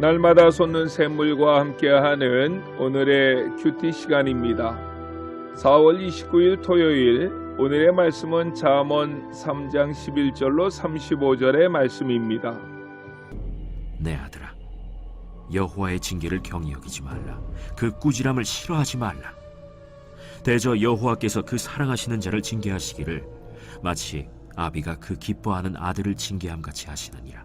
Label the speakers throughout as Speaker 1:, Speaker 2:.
Speaker 1: 날마다 솟는 샘물과 함께하는 오늘의 큐티 시간입니다. 4월 29일 토요일 오늘의 말씀은 잠언 3장 11절로 35절의 말씀입니다.
Speaker 2: 내 아들아 여호와의 징계를 경히 여기지 말라 그 꾸지람을 싫어하지 말라 대저 여호와께서 그 사랑하시는 자를 징계하시기를 마치 아비가 그 기뻐하는 아들을 징계함 같이 하시느니라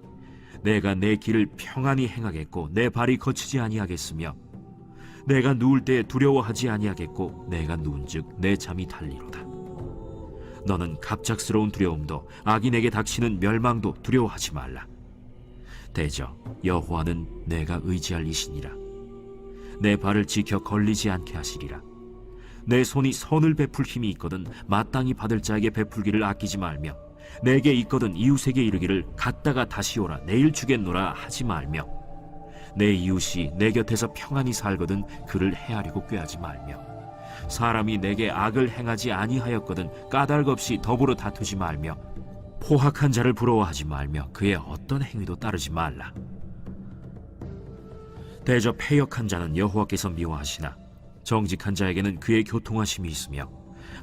Speaker 2: 내가 내 길을 평안히 행하겠고 내 발이 거치지 아니하겠으며 내가 누울 때에 두려워하지 아니하겠고 내가 누운즉 내 잠이 달리로다. 너는 갑작스러운 두려움도 악인에게 닥치는 멸망도 두려워하지 말라. 대저 여호와는 내가 의지할 이시니라. 내 발을 지켜 걸리지 않게 하시리라. 내 손이 선을 베풀 힘이 있거든 마땅히 받을 자에게 베풀기를 아끼지 말며 내게 있거든 이웃에게 이르기를 갔다가 다시 오라. 내일 주겠노라 하지 말며. 내 이웃이 내 곁에서 평안히 살거든 그를 헤아리고 꾀하지 말며. 사람이 내게 악을 행하지 아니하였거든 까닭 없이 더불어 다투지 말며. 포악한 자를 부러워하지 말며 그의 어떤 행위도 따르지 말라. 대저 패역한 자는 여호와께서 미워하시나. 정직한 자에게는 그의 교통하심이 있으며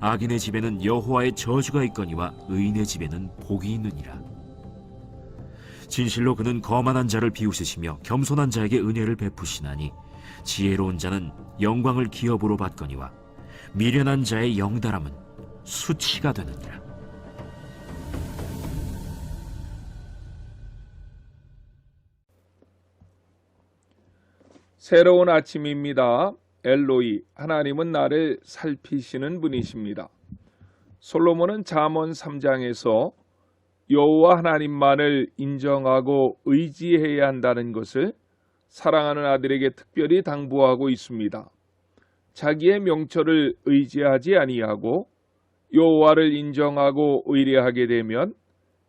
Speaker 2: 악인의 집에는 여호와의 저주가 있거니와 의인의 집에는 복이 있느니라. 진실로 그는 거만한 자를 비웃으시며 겸손한 자에게 은혜를 베푸시나니 지혜로운 자는 영광을 기업으로 받거니와 미련한 자의 영달함은 수치가 되느니라.
Speaker 1: 새로운 아침입니다. 엘로이 하나님은 나를 살피시는 분이십니다. 솔로몬은 잠언 3장에서 여호와 하나님만을 인정하고 의지해야 한다는 것을 사랑하는 아들에게 특별히 당부하고 있습니다. 자기의 명철을 의지하지 아니하고 여호와를 인정하고 의뢰하게 되면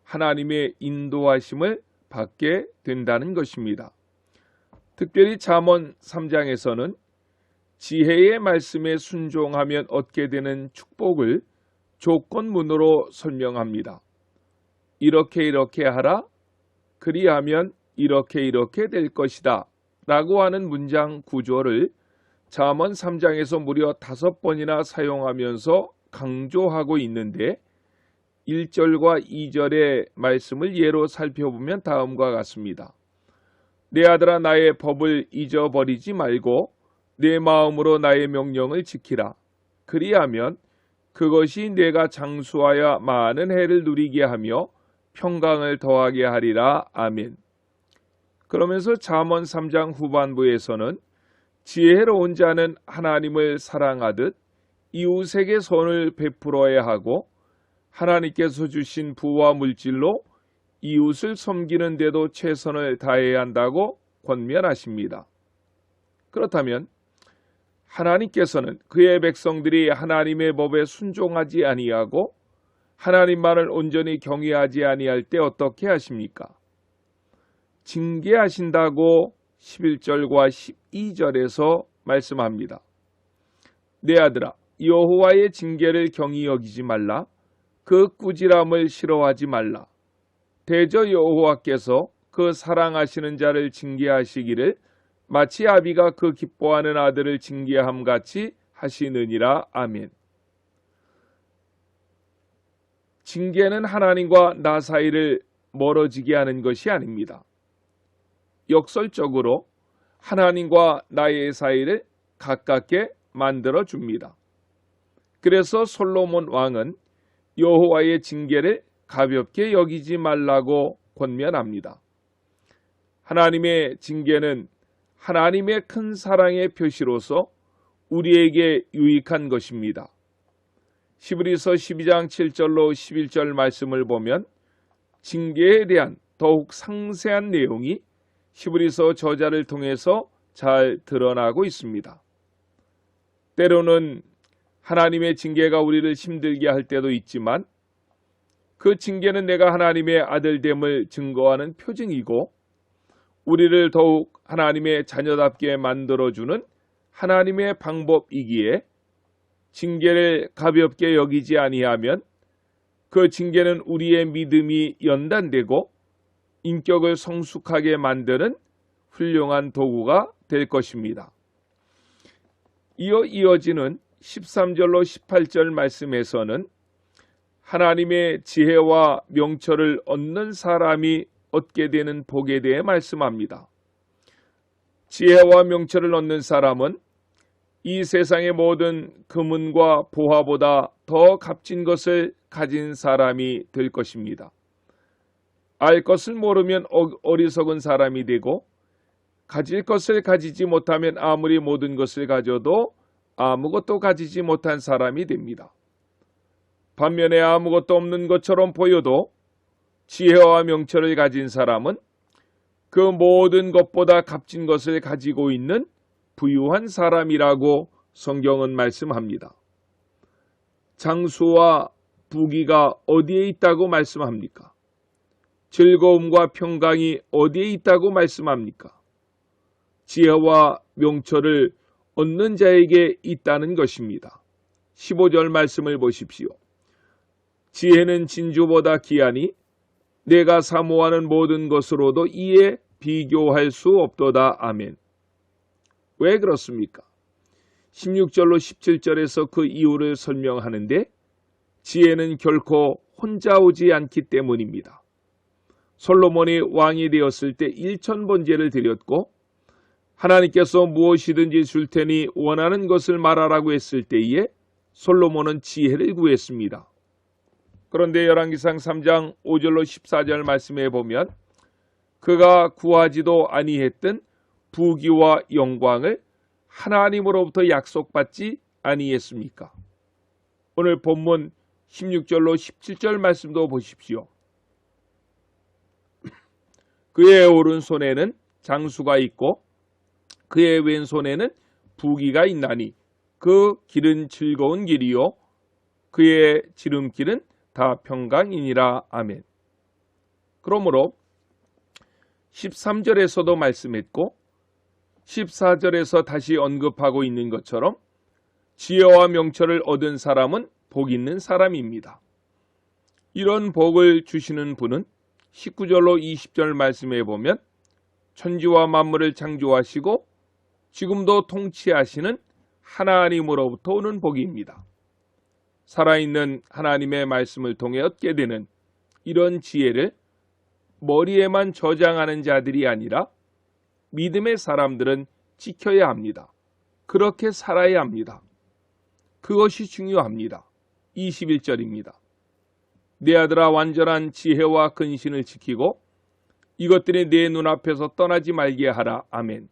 Speaker 1: 하나님의 인도하심을 받게 된다는 것입니다. 특별히 잠언 3장에서는 지혜의 말씀에 순종하면 얻게 되는 축복을 조건문으로 설명합니다. 이렇게 이렇게 하라. 그리하면 이렇게 이렇게 될 것이다. 라고 하는 문장 구조를 잠언 3장에서 무려 다섯 번이나 사용하면서 강조하고 있는데 1절과 2절의 말씀을 예로 살펴보면 다음과 같습니다. 내 아들아 나의 법을 잊어버리지 말고 내 마음으로 나의 명령을 지키라. 그리하면 그것이 내가 장수하여 많은 해를 누리게 하며 평강을 더하게 하리라. 아멘. 그러면서 잠언 3장 후반부에서는 지혜로운 자는 하나님을 사랑하듯 이웃에게 선을 베풀어야 하고 하나님께서 주신 부와 물질로 이웃을 섬기는 데도 최선을 다해야 한다고 권면하십니다. 그렇다면 하나님께서는 그의 백성들이 하나님의 법에 순종하지 아니하고 하나님만을 온전히 경외하지 아니할 때 어떻게 하십니까? 징계하신다고 11절과 12절에서 말씀합니다. 내 아들아 여호와의 징계를 경히 여기지 말라 그 꾸지람을 싫어하지 말라 대저 여호와께서 그 사랑하시는 자를 징계하시기를 마치 아비가 그 기뻐하는 아들을 징계함 같이 하시느니라 아멘. 징계는 하나님과 나 사이를 멀어지게 하는 것이 아닙니다. 역설적으로 하나님과 나의 사이를 가깝게 만들어 줍니다. 그래서 솔로몬 왕은 여호와의 징계를 가볍게 여기지 말라고 권면합니다. 하나님의 징계는 하나님의 큰 사랑의 표시로서 우리에게 유익한 것입니다. 시브리서 12장 7절로 11절 말씀을 보면 징계에 대한 더욱 상세한 내용이 시브리서 저자를 통해서 잘 드러나고 있습니다. 때로는 하나님의 징계가 우리를 힘들게 할 때도 있지만 그 징계는 내가 하나님의 아들됨을 증거하는 표징이고 우리를 더욱 하나님의 자녀답게 만들어주는 하나님의 방법이기에 징계를 가볍게 여기지 아니하면 그 징계는 우리의 믿음이 연단되고 인격을 성숙하게 만드는 훌륭한 도구가 될 것입니다. 이어 이어지는 13절로 18절 말씀에서는 하나님의 지혜와 명철을 얻는 사람이 얻게 되는 복에 대해 말씀합니다. 지혜와 명철을 얻는 사람은 이 세상의 모든 금은과 보화보다 더 값진 것을 가진 사람이 될 것입니다. 알 것을 모르면 어- 어리석은 사람이 되고 가질 것을 가지지 못하면 아무리 모든 것을 가져도 아무것도 가지지 못한 사람이 됩니다. 반면에 아무것도 없는 것처럼 보여도 지혜와 명철을 가진 사람은 그 모든 것보다 값진 것을 가지고 있는 부유한 사람이라고 성경은 말씀합니다. 장수와 부귀가 어디에 있다고 말씀합니까? 즐거움과 평강이 어디에 있다고 말씀합니까? 지혜와 명철을 얻는 자에게 있다는 것입니다. 15절 말씀을 보십시오. 지혜는 진주보다 귀하니 내가 사모하는 모든 것으로도 이에 비교할 수 없도다. 아멘. 왜 그렇습니까? 16절로 17절에서 그 이유를 설명하는데 지혜는 결코 혼자 오지 않기 때문입니다. 솔로몬이 왕이 되었을 때 1천 번제를 드렸고 하나님께서 무엇이든지 줄 테니 원하는 것을 말하라고 했을 때에 솔로몬은 지혜를 구했습니다. 그런데 열왕기상 3장 5절로 14절 말씀에 보면 그가 구하지도 아니했던 부귀와 영광을 하나님으로부터 약속받지 아니했습니까? 오늘 본문 16절로 17절 말씀도 보십시오. 그의 오른손에는 장수가 있고 그의 왼손에는 부귀가 있나니 그 길은 즐거운 길이요 그의 지름길은 다 평강이니라 아멘. 그러므로 13절에서도 말씀했고 14절에서 다시 언급하고 있는 것처럼 지혜와 명철을 얻은 사람은 복 있는 사람입니다. 이런 복을 주시는 분은 19절로 20절 말씀에 보면 천지와 만물을 창조하시고 지금도 통치하시는 하나님으로부터 오는 복입니다. 살아있는 하나님의 말씀을 통해 얻게 되는 이런 지혜를 머리에만 저장하는 자들이 아니라 믿음의 사람들은 지켜야 합니다. 그렇게 살아야 합니다. 그것이 중요합니다. 21절입니다. 내 아들아 완전한 지혜와 근신을 지키고 이것들이 내 눈앞에서 떠나지 말게 하라. 아멘.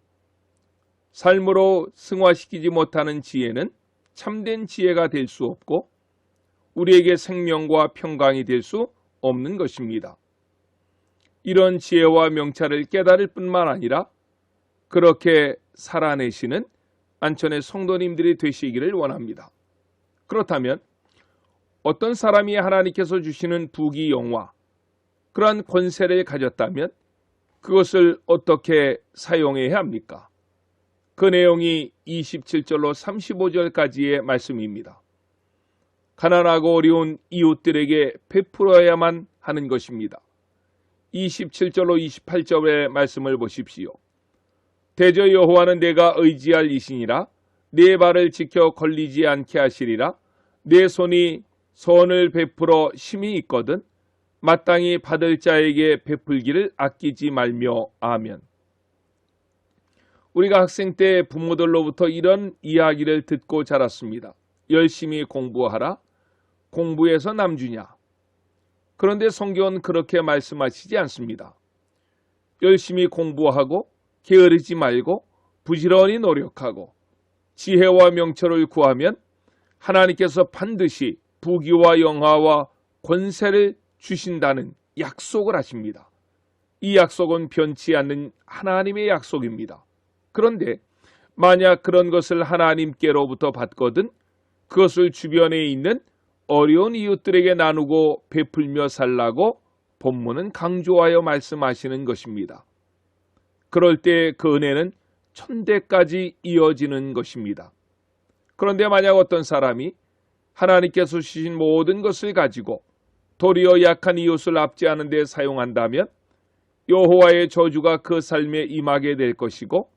Speaker 1: 삶으로 승화시키지 못하는 지혜는 참된 지혜가 될 수 없고 우리에게 생명과 평강이 될 수 없는 것입니다. 이런 지혜와 명찰을 깨달을 뿐만 아니라 그렇게 살아내시는 안천의 성도님들이 되시기를 원합니다. 그렇다면 어떤 사람이 하나님께서 주시는 부귀 영화 그러한 권세를 가졌다면 그것을 어떻게 사용해야 합니까? 그 내용이 27절로 35절까지의 말씀입니다. 가난하고 어려운 이웃들에게 베풀어야만 하는 것입니다. 27절로 28절의 말씀을 보십시오. 대저 여호와는 내가 의지할 이신이라 내 발을 지켜 걸리지 않게 하시리라 내 손이 선을 베풀어 심히 있거든 마땅히 받을 자에게 베풀기를 아끼지 말며 아멘. 우리가 학생 때 부모들로부터 이런 이야기를 듣고 자랐습니다. 열심히 공부하라. 공부해서 남주냐. 그런데 성경은 그렇게 말씀하시지 않습니다. 열심히 공부하고 게으르지 말고 부지런히 노력하고 지혜와 명철을 구하면 하나님께서 반드시 부귀와 영화와 권세를 주신다는 약속을 하십니다. 이 약속은 변치 않는 하나님의 약속입니다. 그런데 만약 그런 것을 하나님께로부터 받거든 그것을 주변에 있는 어려운 이웃들에게 나누고 베풀며 살라고 본문은 강조하여 말씀하시는 것입니다. 그럴 때 그 은혜는 천대까지 이어지는 것입니다. 그런데 만약 어떤 사람이 하나님께서 주신 모든 것을 가지고 도리어 약한 이웃을 압제하는 데 사용한다면 여호와의 저주가 그 삶에 임하게 될 것이고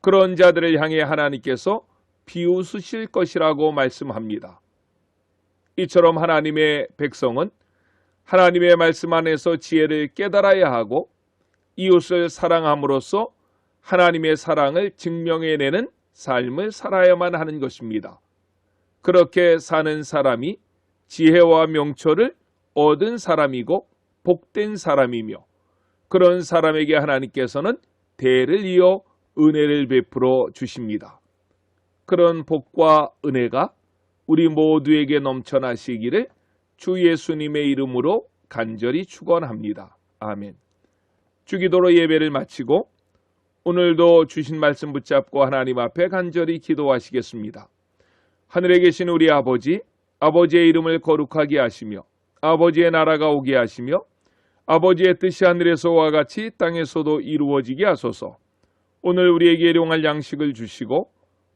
Speaker 1: 그런 자들을 향해 하나님께서 비웃으실 것이라고 말씀합니다. 이처럼 하나님의 백성은 하나님의 말씀 안에서 지혜를 깨달아야 하고 이웃을 사랑함으로써 하나님의 사랑을 증명해내는 삶을 살아야만 하는 것입니다. 그렇게 사는 사람이 지혜와 명철을 얻은 사람이고 복된 사람이며 그런 사람에게 하나님께서는 대를 이어 은혜를 베풀어 주십니다. 그런 복과 은혜가 우리 모두에게 넘쳐나시기를 주 예수님의 이름으로 간절히 축원합니다. 아멘. 주기도로 예배를 마치고 오늘도 주신 말씀 붙잡고 하나님 앞에 간절히 기도하시겠습니다. 하늘에 계신 우리 아버지, 아버지의 이름을 거룩하게 하시며 아버지의 나라가 오게 하시며 아버지의 뜻이 하늘에서와 같이 땅에서도 이루어지게 하소서. 오늘 우리에게 일용할 양식을 주시고